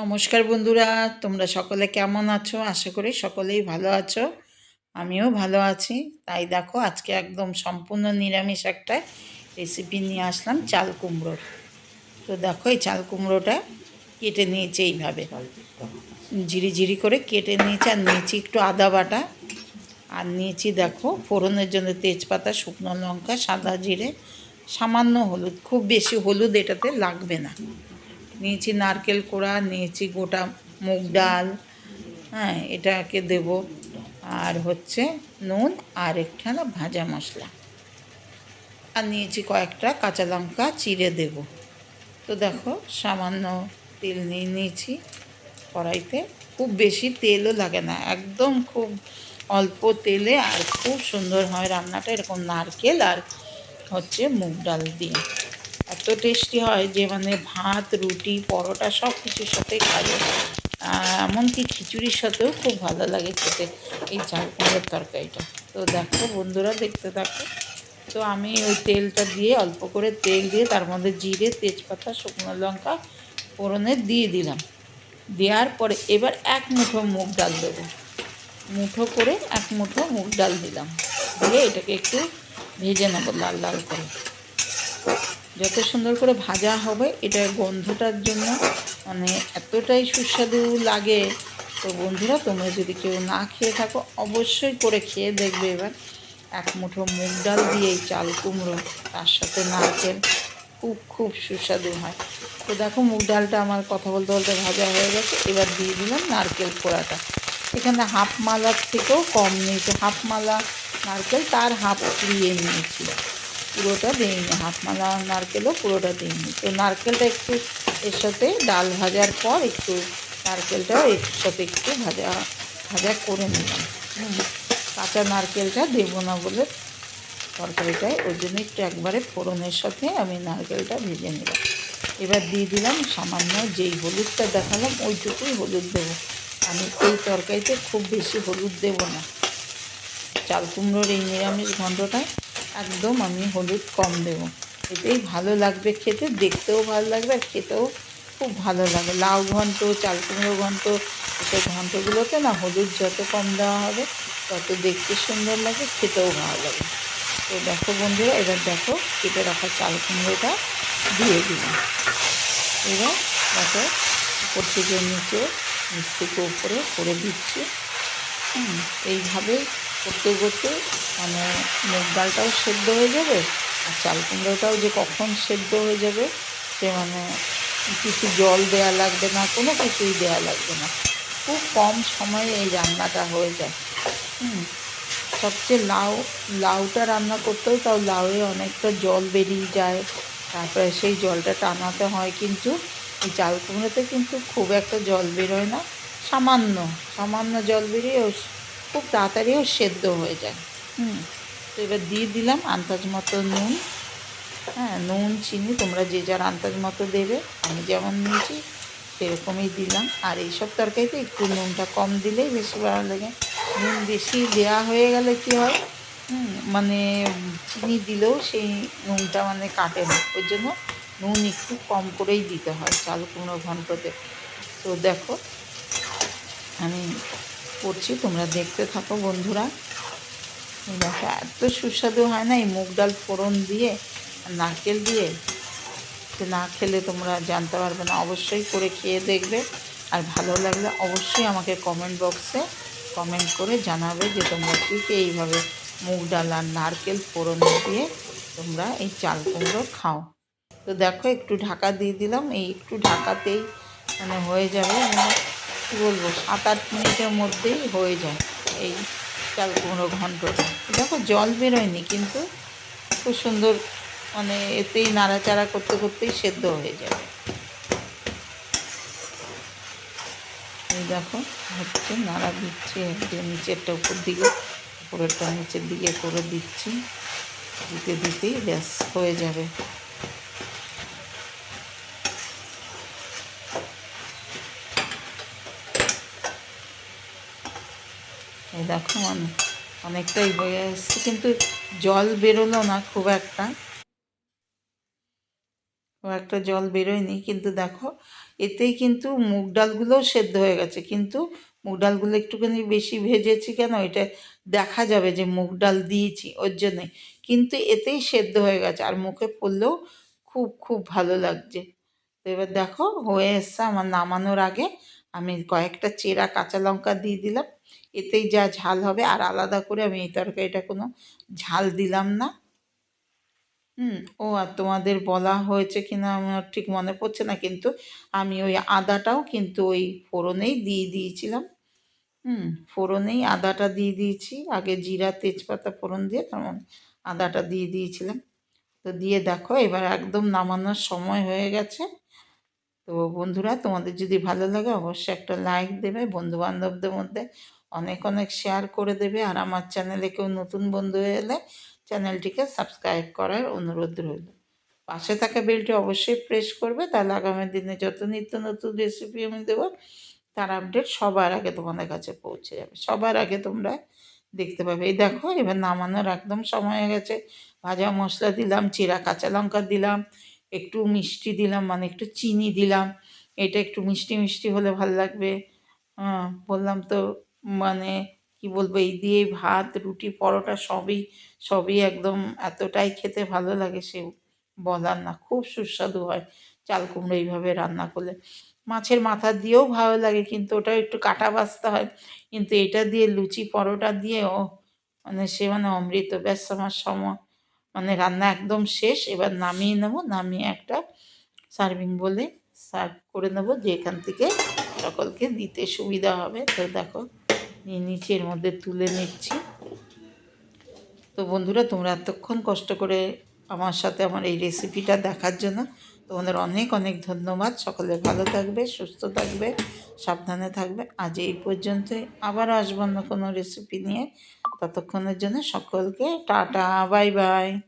নমস্কার বন্ধুরা, তোমরা সকলে কেমন আছো? আশা করি সকলেই ভালো আছো। আমিও ভালো আছি। তাই দেখো, আজকে একদম সম্পূর্ণ নিরামিষ একটা রেসিপি নিয়ে আসলাম, চাল কুমড়োর। তো দেখো, এই চাল কুমড়োটা কেটে নিয়েছে এইভাবে। ঝিরি ঝিরি করে কেটে নিয়েছি, আর নিয়েছি একটু আদা বাটা। আর নিয়েছি দেখো, ফোড়নের জন্য তেজপাতা, শুকনো লঙ্কা, সাদা জিরে, সামান্য হলুদ। খুব বেশি হলুদ এটাতে লাগবে না। নিয়েছি নারকেল কোড়া, নিয়েছি গোটা মুগ ডাল হ্যাঁ এটাকে দেব। আর হচ্ছে নুন আর একখানা ভাজা মশলা। আর নিয়েছি কয়েকটা কাঁচা লঙ্কা চিড়ে দেব। তো দেখো, সামান্য তেল নিয়ে নিয়েছি কড়াইতে। খুব বেশি তেলও লাগে না, একদম খুব অল্প তেলে আর খুব সুন্দর হয় রান্নাটা। এরকম নারকেল আর হচ্ছে মুগ ডাল দিয়ে। এত টেস্টি হয় যে মানে ভাত, রুটি, পরোটা সব কিছুর সাথে খাবে এমনকি খিচুড়ির সাথেও খুব ভালো লাগে খেতে এই চাল কুমড়োর তরকারিটা। তো দেখো বন্ধুরা, দেখতে থাকো। তো আমি ওই তেলটা দিয়ে অল্প করে তেল দিয়ে তার মধ্যে জিরে, তেজপাতা, শুকনো লঙ্কা, ফোড়নে দিয়ে দিলাম। দেওয়ার পরে এবার এক মুঠো মুগ ডাল দেবো। মুঠো করে এক মুঠো মুগ ডাল দিলাম। দিয়ে এটাকে একটু ভেজে নেব লাল লাল করে। যত সুন্দর করে ভাজা হবে এটা গন্ধটার জন্য মানে এতটাই সুস্বাদু লাগে। তো বন্ধুরা, তোমরা যদি কেউ না খেয়ে থাকো, অবশ্যই করে খেয়ে দেখবে এবার। এক মুঠো মুগ ডাল দিয়ে এই চাল কুমড়ো, তার সাথে নারকেল, খুব খুব সুস্বাদু হয়। তো দেখো, মুগ ডালটা আমার কথা বলতে বলতে ভাজা হয়ে গেছে। এবার দিয়ে দিলাম নারকেল পোড়াটা। এখানে হাফ মালার থেকেও কম নিয়েছে হাফ মালা নারকেল, তার হাফ কুড়িয়ে নিয়েছি। পুরোটা দিইনি হাফ মালা নারকেলও পুরোটা দিইনি তো নারকেলটা একটু এর সাথে ডাল ভাজার পর একটু নারকেলটাও এর সাথে একটু ভাজা ভাজা করে নিলাম। কাঁচা নারকেলটা দেবো না বলে তরকারিটায় ওই জন্য একটু একবারে ফোড়নের সাথে আমি নারকেলটা ভেজে নিলাম। এবার দিয়ে দিলাম সামান্য যেই হলুদটা দেখালাম, ওইটুকুই হলুদ দেবো। আমি এই তরকারিতে খুব বেশি হলুদ দেবো না। চাল কুমড়োর এই নিরামিষ ঘণ্টটায় একদম আমি হলুদ কম দেব। এতেই ভালো লাগবে খেতে, দেখতেও ভালো লাগবে আর খেতেও খুব ভালো লাগে। লাউ ঘন্ট চাল কুমড়ো ঘন্ট, এসব ঘন্টগুলোতে না হলুদ যত কম দেওয়া হবে, তত দেখতে সুন্দর লাগে, খেতেও ভালো লাগে। তো দেখো বন্ধুরা, এবার দেখো কেটে রাখা চাল কুমড়োটা দিয়ে দিলাম। এবার দেখো উপর থেকে নিচে নিচ থেকে উপরে করে দিচ্ছি। এইভাবে করতে করতে মানে মুগ ডালটাও সেদ্ধ হয়ে যাবে আর চাল কুমড়োটাও যে কখন সেদ্ধ হয়ে যাবে সে মানে কিছু জল দেয়া লাগবে না, কোনো কিছুই দেয়া লাগবে না। খুব কম সময়ে এই রান্নাটা হয়ে যায়। হুম, সবচেয়ে লাউ, লাউটা রান্না করতেও তাও লাউয়ে অনেকটা জল বেরিয়ে যায়। তারপরে সেই জলটা টানাতে হয় কিন্তু এই চাল কুমড়োতে কিন্তু খুব একটা জল বেরোয় না। সামান্য সামান্য জল বেরিয়েও খুব তাড়াতাড়িও সেদ্ধ হয়ে যায়। হুম। তো এবার দিয়ে দিলাম আন্দাজ মতো নুন। হ্যাঁ নুন চিনি তোমরা যে যার আন্দাজ মতো দেবে আমি যেমন নিয়েছি সেরকমই দিলাম। আর এইসব তরকারিতে একটু নুনটা কম দিলেই বেশি ভালো লাগে। নুন বেশি দেওয়া হয়ে গেলে কী হয়? মানে চিনি দিলেও সেই নুনটা মানে কাটে না। ওই জন্য নুন একটু কম করেই দিতে হয় চাল কুমড়ো ঘন্টতে তো দেখো আমি করছি, তোমরা দেখতে থাকো বন্ধুরা। দেখো, এত সুস্বাদু হয় না, এই মুগ ডাল ফোড়ন দিয়ে, নারকেল দিয়ে? না খেলে তোমরা জানতে পারবে না, অবশ্যই করে খেয়ে দেখবে। আর ভালো লাগলে অবশ্যই আমাকে কমেন্ট বক্সে কমেন্ট করে জানাবে যে তোমরা কী এইভাবে মুগ ডাল আর নারকেল ফোড়ন দিয়ে তোমরা এই চাল কুমড়ো খাও। তো দেখো, একটু ঢাকা দিয়ে দিলাম, এই একটু ঢাকাতেই মানে হয়ে যাবে। মানে কী বলব সাত আট মিনিটের মধ্যেই হয়ে যায় এই চাল কুমড়ো ঘন্টটা। দেখো জল বেরোয়নি, কিন্তু খুব সুন্দর মানে এতেই নাড়াচাড়া করতে করতেই সেদ্ধ হয়ে যাবে। এই দেখো, হচ্ছে নাড়া দিচ্ছি একটু নিচেরটা উপর দিকে, উপরেরটা নিচের দিকে করে দিচ্ছি, দিতে দিতেই ব্যাস হয়ে যাবে। দেখো মানে অনেকটাই হয়ে এসছে, কিন্তু জল বেরোলো না খুব একটা। খুব একটা জল বেরোয়নি, কিন্তু দেখো এতেই কিন্তু মুগ ডালগুলোও সেদ্ধ হয়ে গেছে। কিন্তু মুগ ডালগুলো একটুখানি বেশি ভেজেছি কেন? এটা দেখা যাবে যে মুগ ডাল দিয়েছি, ওর জন্যে। কিন্তু এতেই সেদ্ধ হয়ে গেছে, আর মুখে পড়লেও খুব খুব ভালো লাগছে। তো এবার দেখো হয়ে এসছে, আমার নামানোর আগে আমি কয়েকটা চেরা কাঁচা লঙ্কা দিয়ে দিলাম। এতেই যা ঝাল হবে, আর আলাদা করে আমি এই তরকারিটা কোনো ঝাল দিলাম না। হুম, ও আর তোমাদের বলা হয়েছে কিনা আমার ঠিক মনে পড়ছে না, কিন্তু আমি ওই আদাটাও কিন্তু ওই ফোড়নেই দিয়ে দিয়েছিলাম। হুম, ফোড়নেই আদাটা দিয়ে দিয়েছি, আগে জিরা, তেজপাতা ফোড়ন দিয়ে তেমন আদাটা দিয়ে দিয়েছিলাম। তো দিয়ে দেখো, এবার একদম নামানোর সময় হয়ে গেছে। তো বন্ধুরা, তোমাদের যদি ভালো লাগে অবশ্যই একটা লাইক দেবে বন্ধু বান্ধবদের মধ্যে। অনেক অনেক শেয়ার করে দেবে। আর আমার চ্যানেলে কেউ নতুন বন্ধু হয়ে এলে চ্যানেলটিকে সাবস্ক্রাইব করার অনুরোধ রইল। পাশে থাকা বেলটি অবশ্যই প্রেস করবে। তাহলে আগামী দিনে যত নিত্য নতুন রেসিপি আমি দেবো, তার আপডেট সবার আগে তোমাদের কাছে পৌঁছে যাবে। সবার আগে তোমরা দেখতে পাবে। এই দেখো, এবার নামানোর একদম সময় হয়ে গেছে। ভাজা মশলা দিলাম, চিরা কাঁচা লঙ্কা দিলাম, একটু মিষ্টি দিলাম মানে একটু চিনি দিলাম। এটা একটু মিষ্টি মিষ্টি হলে ভালো লাগবে। বললাম তো মানে কি বলব, এই দিয়ে ভাত, রুটি, পরোটা সবই সবই একদম এতটাই খেতে ভালো লাগে সে বলার না। খুব সুস্বাদু হয় চাল কুমড়ো এইভাবে রান্না করলে। মাছের মাথা দিয়েও ভালো লাগে কিন্তু ওটা একটু কাটা বাছতে হয়। কিন্তু এটা দিয়ে লুচি, পরোটা দিয়েও মানে সে মানে অমৃত, ব্যাস আমার সময় মানে রান্না একদম শেষ। এবার নামিয়ে নেব, নামিয়ে একটা সার্ভিং বলে সার্ভ করে নেব যে এখান থেকে সকলকে দিতে সুবিধা হবে। তো দেখো নিয়ে নিচে এর মধ্যে তুলে নিচ্ছি। তো বন্ধুরা, তোমরা এতক্ষণ কষ্ট করে আমার সাথে আমার এই রেসিপিটা দেখার জন্য তোমাদের অনেক অনেক ধন্যবাদ। সকলে ভালো থাকবে, সুস্থ থাকবে, সাবধানে থাকবে। আজ এই পর্যন্তই। আবার আসব না কোনো রেসিপি নিয়ে। ততক্ষণের জন্য সকলকে টাটা, বাই বাই।